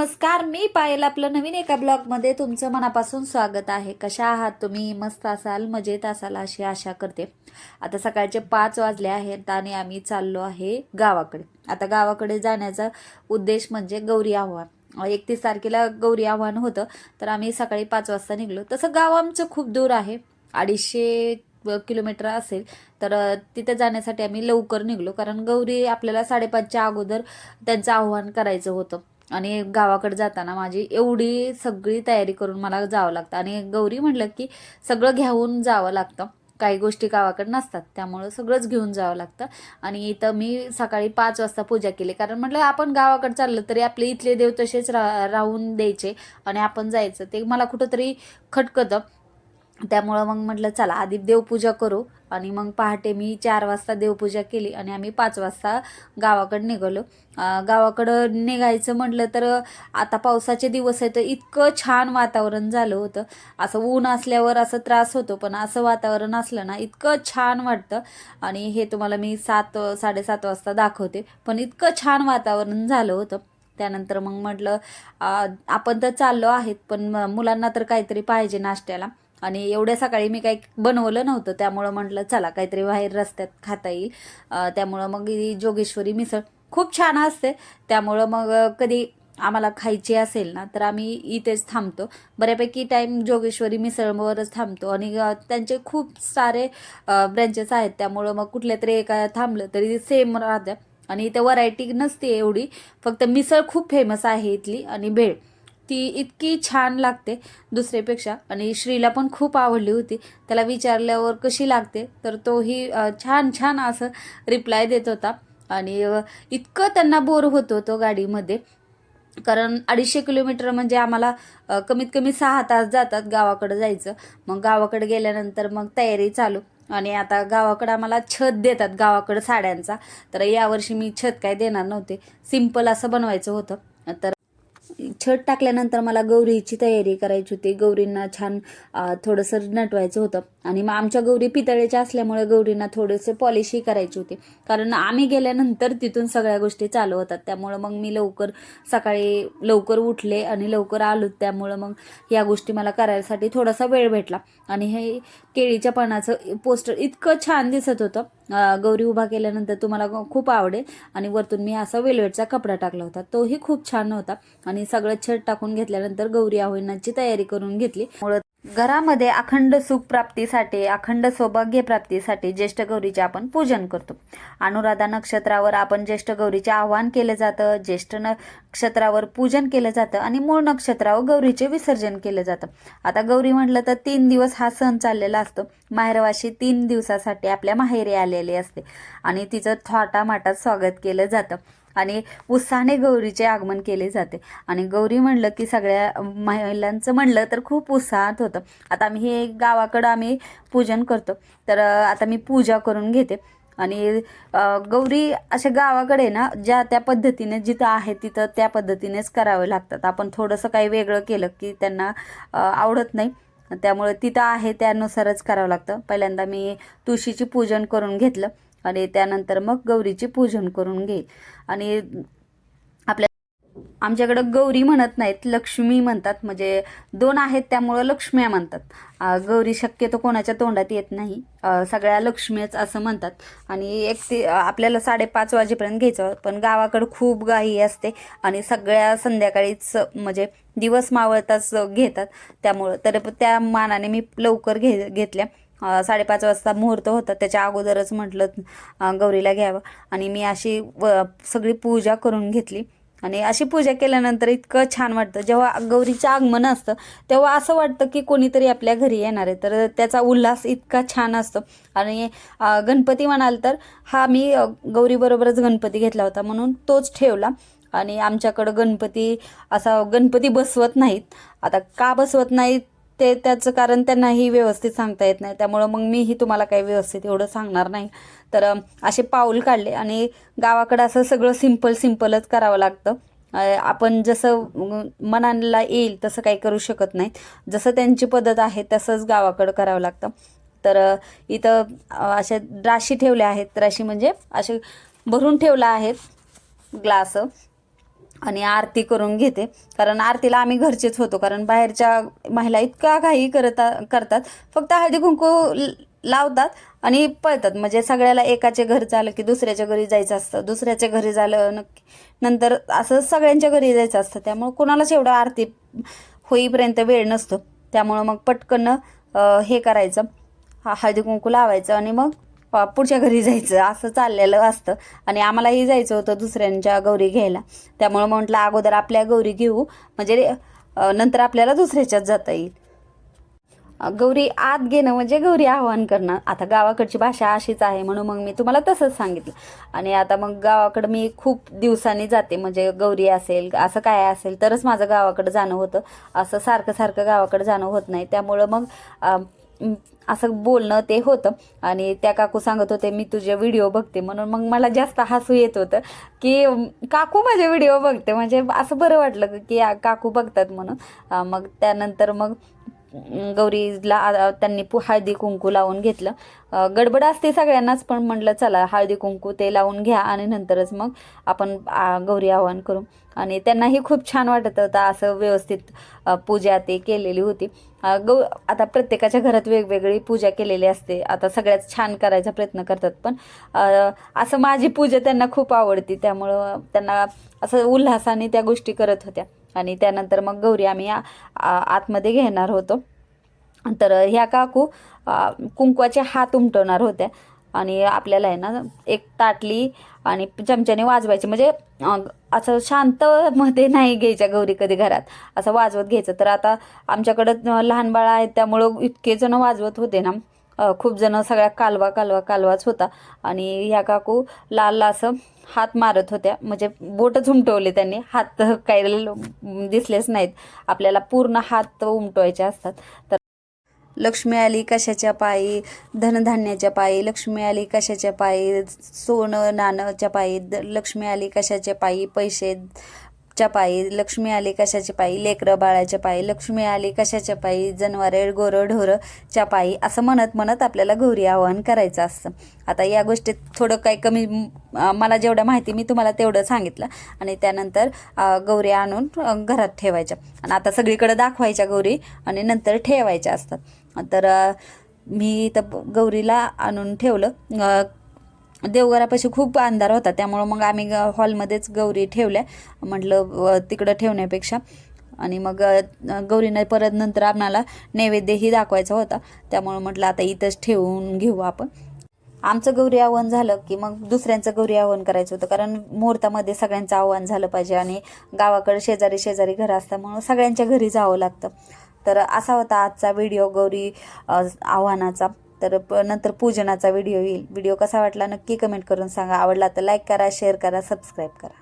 नमस्कार मी पायल आपलं नवीन एका ब्लॉगमध्ये तुमचं मनापासून स्वागत आहे. कशा आहात तुम्ही? मस्त असाल मजेत असाल अशी आशा करते. आता सकाळचे पाच वाजले आहेत आणि आम्ही चाललो आहे गावाकडे. आता गावाकडे जाण्याचा उद्देश म्हणजे गौरी आव्हान. एकतीस तारखेला गौरी आव्हान होतं तर आम्ही सकाळी पाच वाजता निघलो. तसं गाव आमचं खूप दूर आहे. अडीचशे किलोमीटर असेल तर तिथे जाण्यासाठी आम्ही लवकर निघलो. कारण गौरी आपल्याला साडेपाचच्या अगोदर त्यांचं आव्हान करायचं होतं. आणि गावाकडे जाताना माझी एवढी सगळी तयारी करून मला जावं लागतं. आणि गौरी म्हटलं की सगळं घेऊन जावं लागतं. काही गोष्टी गावाकडे नसतात. त्यामुळं सगळंच घेऊन जावं लागतं. आणि इथं मी सकाळी पाच वाजता पूजा केली. कारण म्हटलं आपण गावाकडे चाललं तरी आपले इथले देव तसेच रा राहून द्यायचे आणि आपण जायचं. ते मला कुठंतरी खटकतं. त्यामुळं मग म्हटलं चला आधी देवपूजा करू. आणि मग पहाटे मी चार वाजता देवपूजा केली आणि आम्ही पाच वाजता गावाकडे निघालो. गावाकडं निघायचं म्हटलं तर आता पावसाचे दिवस आहे तर इतकं छान वातावरण झालं होतं. असं ऊन असल्यावर असं त्रास होतो पण असं वातावरण असलं ना इतकं छान वाटतं. आणि हे तुम्हाला मी सात साडेसात वाजता दाखवते. पण इतकं छान वातावरण झालं होतं. त्यानंतर मग म्हटलं आपण तर चाललो आहेत पण म- मुलांना तर काहीतरी पाहिजे नाश्त्याला. आणि एवढ्या सकाळी मी काही बनवलं नव्हतं त्यामुळं म्हटलं चला काहीतरी बाहेर रस्त्यात खाता येईल. त्यामुळं मग ही जोगेश्वरी मिसळ खूप छान असते. त्यामुळं मग कधी आम्हाला खायची असेल ना तर आम्ही इथेच थांबतो. बऱ्यापैकी टाईम जोगेश्वरी मिसळवरच थांबतो आणि त्यांचे खूप सारे ब्रँचेस आहेत. त्यामुळं मग कुठल्या तरी एका थांबलं तरी सेम राहतं आणि इथं व्हरायटी नसते एवढी. फक्त मिसळ खूप फेमस आहे इथली आणि भेळ. ती इतकी छान लागते दुसऱ्यापेक्षा. आणि श्रीला पण खूप आवडली होती. त्याला विचारल्यावर कशी लागते? तर तोही छान छान असं रिप्लाय देत होता. आणि इतकं त्यांना बोर होतो तो गाडीमध्ये. कारण अडीचशे किलोमीटर म्हणजे आम्हाला कमीत कमी सहा तास जातात गावाकडं जायचं. मग गावाकडे गेल्यानंतर मग तयारी चालू. आणि आता गावाकडं आम्हाला छत देतात गावाकडं साड्यांचा. तर यावर्षी मी छत काय देणार नव्हते. सिंपल असं बनवायचं होतं. तर छत टाकल्यानंतर मला गौरीची तयारी करायची होती. गौरींना छान थोडंसं नटवायचं होतं. आणि मग आमच्या गौरी पितळेच्या असल्यामुळे गौरींना थोडेसे पॉलिशही करायची होती. कारण आम्ही गेल्यानंतर तिथून सगळ्या गोष्टी चालू होतात. त्यामुळं मग मी लवकर सकाळी लवकर उठले आणि लवकर आलो. त्यामुळं मग या गोष्टी मला करायसाठी थोडासा वेळ भेटला. आणि हे केळीच्या पानाचं पोस्टर इतकं छान दिसत होतं. गौरी उभा केल्यानंतर तुम्हाला खूप आवडेल. आणि वरतून मी असा वेलवेटचा कपडा टाकला होता. तोही खूप छान होता. आणि सगळं छट टाकून घेतल्यानंतर गौरी आव्हानाची तयारी करून घेतली. मुळं घरामध्ये अखंड सुख प्राप्तीसाठी अखंड सौभाग्य प्राप्तीसाठी ज्येष्ठ गौरीचे आपण पूजन करतो. अनुराधा नक्षत्रावर आपण ज्येष्ठ गौरीचे आवाहन केलं जातं ज्येष्ठ नक्षत्रावर पूजन केलं जातं आणि मूळ नक्षत्रावर गौरीचे विसर्जन केलं जातं. आता गौरी म्हटलं तर तीन दिवस हा सण चाललेला असतो. माहेरवाशी तीन दिवसासाठी आपल्या माहेरी आलेली असते आणि तिचं थाटामाटात स्वागत केलं जातं. आणि उत्साहाने गौरीचे आगमन केले जाते. आणि गौरी म्हणलं की सगळ्या महिलांचं म्हणलं तर खूप उत्साहात होतं. आता आम्ही हे गावाकडं आम्ही पूजन करतो. तर आता मी पूजा करून घेते. आणि गौरी अशा गावाकडे ना ज्या त्या पद्धतीने जिथं आहे तिथं त्या पद्धतीनेच करावे लागतात. आपण थोडंसं काही वेगळं केलं की त्यांना आवडत नाही. त्यामुळे तिथं आहे त्यानुसारच करावं लागतं. पहिल्यांदा मी तुळशीची पूजन करून घेतलं. आणि त्यानंतर मग गौरीची पूजन करून घेईल आणि आपल्या आमच्याकडं गौरी म्हणत नाहीत लक्ष्मी म्हणतात. म्हणजे दोन आहेत त्यामुळं लक्ष्म्या म्हणतात. गौरी शक्यतो कोणाच्या तोंडात येत नाही. सगळ्या लक्ष्म्याच असं म्हणतात. आणि एक ते आपल्याला साडेपाच वाजेपर्यंत घ्यायचं. पण गावाकडं खूप गाई असते आणि सगळ्या संध्याकाळीच म्हणजे दिवस मावळताच घेतात. त्यामुळं तर त्या मानाने मी लवकर घे घेतल्या. साडेपाच वाजता मुहूर्त होता. त्याच्या अगोदरच म्हटलं गौरीला घ्यावं. आणि मी अशी व सगळी पूजा करून घेतली. आणि अशी पूजा केल्यानंतर इतकं छान वाटतं. जेव्हा गौरीचं आगमन असतं तेव्हा असं वाटतं की कोणीतरी आपल्या घरी येणार आहे. तर त्याचा उल्हास इतका छान असतो. आणि गणपती म्हणाल तर हा मी गौरीबरोबरच गणपती घेतला होता म्हणून तोच ठेवला. आणि आमच्याकडं गणपती असा गणपती बसवत नाहीत. आता का बसवत नाहीत? ते त्याचं कारण त्यांनाही व्यवस्थित सांगता येत नाही. त्यामुळं मग मीही तुम्हाला काही व्यवस्थित एवढं सांगणार नाही. तर असे पाऊल काढले आणि गावाकडं असं सगळं सिंपल सिंपलच करावं लागतं. आपण जसं मनाला येईल तसं काही करू शकत नाही जसं त्यांची पद्धत आहे तसंच गावाकडं करावं लागतं. तर इथं असे राशी ठेवल्या आहेत. राशी म्हणजे असे भरून ठेवल्या आहेत ग्लास. आणि आरती करून घेते. कारण आरतीला आम्ही घरचेच होतो. कारण बाहेरच्या महिला इतका काही करता करतात. फक्त हळदी कुंकू लावतात आणि पळतात. म्हणजे सगळ्याला एकाचे घर झालं की दुसऱ्याच्या घरी जायचं असतं. दुसऱ्याच्या घरी झालं नक्की नंतर असं सगळ्यांच्या घरी जायचं असतं. त्यामुळं कोणालाच एवढं आरती होईपर्यंत वेळ नसतो. त्यामुळं मग पटकन हे करायचं. हळदी कुंकू लावायचं आणि मग पुढच्या घरी जायचं असं चाललेलं असतं. आणि आम्हालाही जायचं होतं दुसऱ्यांच्या गौरी घ्यायला. त्यामुळं म्हटलं अगोदर आपल्या गौरी घेऊ. म्हणजे नंतर आपल्याला दुसऱ्याच्याच जाता येईल. गौरी आत घेणं म्हणजे गौरी आवाहन करणं. आता गावाकडची भाषा अशीच आहे म्हणून मग मी तुम्हाला तसंच सांगितलं. आणि आता मग गावाकडं मी खूप दिवसांनी जाते. म्हणजे गौरी असेल असं काय असेल तरच माझं गावाकडं जाणं होतं. असं सारखं सारखं गावाकडं जाणं होत नाही. त्यामुळं मग असं बोलणं ते होतं. आणि त्या काकू सांगत होते मी तुझे व्हिडिओ बघते. म्हणून मग मला जास्त हसू येत होतं की काकू माझे व्हिडिओ बघते. म्हणजे असं बरं वाटलं की काकू बघतात म्हणून. मग त्यानंतर मग गौरीला त्यांनी पु हळदी कुंकू लावून घेतलं. गडबड असते सगळ्यांनाच पण म्हटलं चला हळदी कुंकू ते लावून घ्या आणि नंतरच मग आपण गौरी आवाहन करू. आणि त्यांनाही खूप छान वाटत होतं असं व्यवस्थित पूजा ते केलेली होती. गौ आता प्रत्येकाच्या घरात वेगवेगळी पूजा केलेली असते. आता सगळ्यात छान करायचा प्रयत्न करतात पण असं माझी पूजा त्यांना खूप आवडती. त्यामुळं त्यांना असं उल्हासाने त्या गोष्टी करत होत्या. आणि त्यानंतर मग गौरी आम्ही आतमध्ये घेणार होतो. तर ह्या काकू कुंकवाचे हात उमटवणार होत्या. आणि आपल्याला आहे ना एक ताटली आणि चमच्याने वाजवायची. म्हणजे असं शांत मध्ये नाही घ्यायच्या गौरी कधी घरात. असं वाजवत घ्यायचं. तर आता आमच्याकडं लहान बाळा आहेत त्यामुळं इतके जण वाजवत होते ना. खूप जण सगळ्या कालवा कालवा कालवाच होता. आणि ह्या काकू लाल असं हात मारत होत्या. म्हणजे बोटच उमटवले त्यांनी. हात काही दिसलेच नाहीत. आपल्याला पूर्ण हात उमटवायचे असतात. तर लक्ष्मी आली कशाच्या पायी? धनधान्याच्या पायी. लक्ष्मी आली कशाच्या पायी? सोनं नाणंच्या पायी. द- लक्ष्मी आली कशाच्या पायी? पैसे च्या पायी लक्ष्मी आली कशाच्या पायी? लेकरं बाळाच्या पायी लक्ष्मी आली कशाच्या पायी? जनावरे गोरं ढोरं च्या पायी? असं म्हणत म्हणत आपल्याला गौरी आवाहन करायचं असतं. आता या गोष्टीत थोडं काही कमी मला जेवढं माहिती मी तुम्हाला तेवढं सांगितलं. आणि त्यानंतर गौरी आणून घरात ठेवायच्या. आणि आता सगळीकडे दाखवायच्या गौरी आणि नंतर ठेवायच्या असतात. तर मी तर गौरीला आणून ठेवलं. देवघरापाशी खूप अंधार होता त्यामुळं मग आम्ही ग- हॉलमध्येच गौरी ठेवल्या. म्हटलं तिकडं ठेवण्यापेक्षा. आणि मग गौरीनं परत नंतर आम्हाला नैवेद्यही दाखवायचा होता. त्यामुळं म्हटलं आता इथंच ठेवून घेऊ आपण. आमचं गौरी आव्हान झालं की मग दुसऱ्यांचं गौरी आव्हान करायचं होतं. कारण मुहूर्तामध्ये सगळ्यांचं आव्हान झालं पाहिजे आणि गावाकडे शेजारी शेजारी घरं असल्यामुळं सगळ्यांच्या घरी जावं लागतं. तर असा होता आजचा व्हिडिओ गौरी आव्हानाचा. तर प नंतर पूजनाचा व्हिडिओ येईल. व्हिडिओ कसा वाटला नक्की कमेंट करून सांगा. आवडला तर लाईक करा शेअर करा सबस्क्राईब करा.